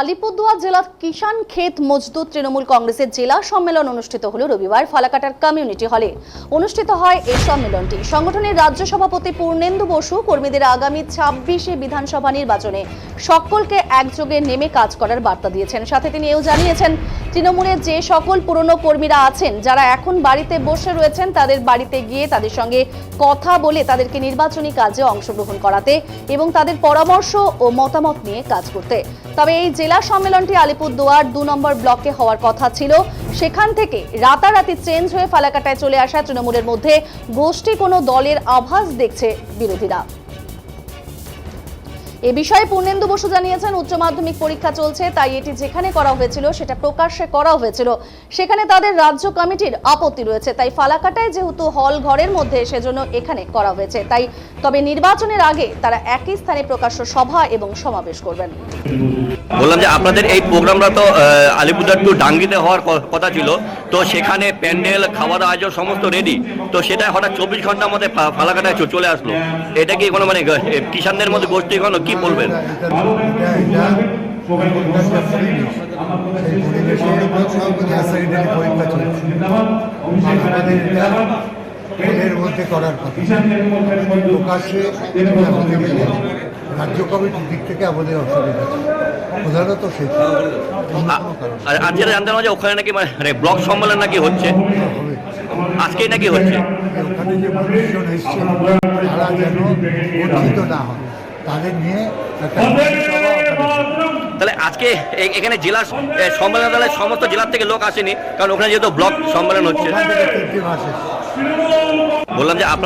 আলিপুরদুয়ার জেলার কিষান ক্ষেত মজদুর তৃণমূল কংগ্রেসের জেলা সম্মেলন অনুষ্ঠিত হল রবিবার ফালাকাটার কমিউনিটি হলে। অনুষ্ঠিত হয় এই সম্মেলনটি। সংগঠনের রাজ্য সভাপতি পূর্ণেন্দু বসু, কর্মীদের আগামী ছাব্বিশে বিধানসভা নির্বাচনে সকলকে একযোগে নেমে কাজ করার বার্তা দিয়েছেন। সাথে তিনি এও জানিয়েছেন তৃণমূলের যে সকল পুরনো কর্মীরা আছেন, যারা এখন বাড়িতে বসে রয়েছেন, তাদের বাড়িতে গিয়ে তাদের সঙ্গে কথা বলে তাদেরকে নির্বাচনী কাজে অংশগ্রহণ করাতে এবং তাদের পরামর্শ ও মতামত নিয়ে কাজ করতে। তবে এই জেলা সম্মেলনটি আলিপুরদুয়ার দু নম্বর ব্লকে হওয়ার কথা ছিল। সেখান থেকে রাতারাতি চেঞ্জ হয়ে ফালাকাটায় চলে আসা তৃণমূলের মধ্যে গোষ্ঠী কোনো দলের আভাস দেখছে বিরোধীরা। এ বিষয়ে পূর্ণেন্দু বসু জানিয়েছেন উচ্চ মাধ্যমিক পরীক্ষা চলছে তাই এটি যেখানে করা হয়েছিল সেটা প্রকাশ্যে করা হয়েছিল। সেখানে তাদের রাজ্য কমিটির আপত্তি রয়েছে তাই ফালাকাটায় যেহেতু হল ঘরের মধ্যে সেজন্য এখানে করা হয়েছে। তাই তবে নির্বাচনের আগে তারা একই স্থানে প্রকাশ্য সভা এবং সমাবেশ করবেন। বললাম যে আপনাদের এই প্রোগ্রামটা তো আহ, আলিপুরদুয়ার টু ডাঙ্গিতে হওয়ার কথা ছিল। তো সেখানে প্যান্ডেল খাওয়া দাওয়া আয়োজন সমস্ত রেডি তো সেটা হঠাৎ চব্বিশ ঘণ্টার মধ্যে ফালাকাটায় চলে আসলো। এটা কি কোনো মানে কিষানদের মধ্যে গোষ্ঠী কোনো কি বলবেন? পরীক্ষা চলছে আমাদের মধ্যে করার কথা। প্রকাশ্যে হতে গেলে রাজ্য কমিটির দিক থেকে আমাদের অসুবিধা। প্রধানত সেটা অন্য আ- কোনো কারণ আর আজকে জানতে পারলাম যে ওখানে নাকি মানে ব্লক সম্মেলন নাকি হচ্ছে? আজকেই নাকি হচ্ছে? ওখানে যে মানুষজন এসছে তারা যেন বঞ্চিত না হয়। তাদের নিয়ে তাহলে আজকে এখানে জেলার সম্মেলন তাহলে সমস্ত জেলার থেকে লোক আসেনি কারণ ওখানে যেহেতু ব্লক সম্মেলন হচ্ছে। বললাম যে আপনার